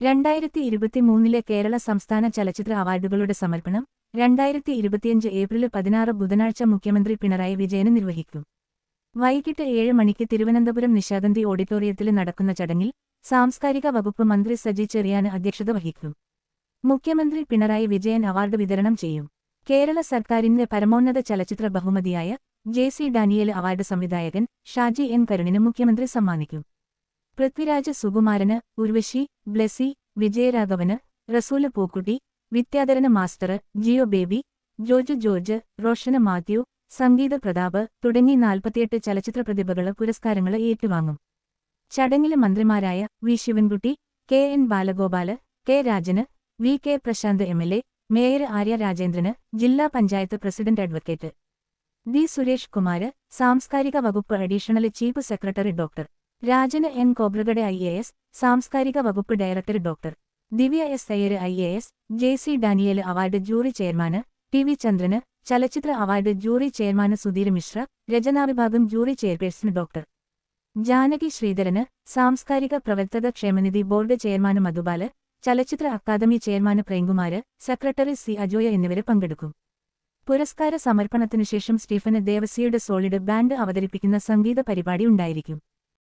രണ്ടായിരത്തി ഇരുപത്തിമൂന്നിലെ കേരള സംസ്ഥാന ചലച്ചിത്ര അവാർഡുകളുടെ സമർപ്പണം രണ്ടായിരത്തി ഇരുപത്തിയഞ്ച് ഏപ്രിൽ പതിനാറ് ബുധനാഴ്ച മുഖ്യമന്ത്രി പിണറായി വിജയന് നിർവഹിക്കും. വൈകിട്ട് ഏഴ് മണിക്ക് തിരുവനന്തപുരം നിശാഗന്ധി ഓഡിറ്റോറിയത്തിൽ നടക്കുന്ന ചടങ്ങിൽ സാംസ്കാരിക വകുപ്പ് മന്ത്രി സജി ചെറിയാന് അധ്യക്ഷത വഹിക്കും. മുഖ്യമന്ത്രി പിണറായി വിജയൻ അവാർഡ് വിതരണം ചെയ്യും. കേരള സർക്കാരിന്റെ പരമോന്നത ചലച്ചിത്ര ബഹുമതിയായ ജെ സി ഡാനിയേൽ അവാർഡ് സംവിധായകൻ ഷാജി എൻ കരുണിന് മുഖ്യമന്ത്രി സമ്മാനിക്കും. പൃഥ്വിരാജ് സുകുമാരന് ഉർവശി ബ്ലെസി വിജയരാഘവന് റസൂൽ പൂക്കുട്ടി വിദ്യാധരന് മാസ്റ്റർ ജിയോ ബേബി ജോജു ജോർജ് റോഷന് മാത്യു സംഗീത പ്രതാപ് തുടങ്ങി നാൽപ്പത്തിയെട്ട് ചലച്ചിത്ര പ്രതിഭകൾ പുരസ്കാരങ്ങൾ ഏറ്റുവാങ്ങും. ചടങ്ങിൽ മന്ത്രിമാരായ V. Sivankutty K. N. Balagopal K. Rajan V. K. Prasanth M. L. A mayor Arya Rajendran ജില്ലാ panchayat president advocate. D Suresh Kumar സാംസ്കാരിക വകുപ്പ് additional chief secretary doctor. Rajan N Khobragade I A S സാംസ്കാരിക വകുപ്പ് director doctor. Divya S Iyer I A S J C Daniel award jury ചെയർമാന് T V ചന്ദ്രന് ചലച്ചിത്ര award jury ചെയർമാന് Sudhir Mishra രചനാവിഭാഗം jury chairperson doctor. Janaki ശ്രീധരന് സാംസ്കാരിക പ്രവർത്തക ക്ഷേമനിധി ബോർഡ് ചെയർമാന് മധുബാൽ ചലച്ചിത്ര academy ചെയർമാന് Premkumar secretary C Ajoy എന്നിവരെ പങ്കെടുക്കും. പുരസ്കാര സമർപ്പണത്തിനുശേഷം സ്റ്റീഫന് ദേവസിയുടെ സോളിഡ് ബാൻഡ് അവതരിപ്പിക്കുന്ന സംഗീത പരിപാടി ഉണ്ടായിരിക്കും.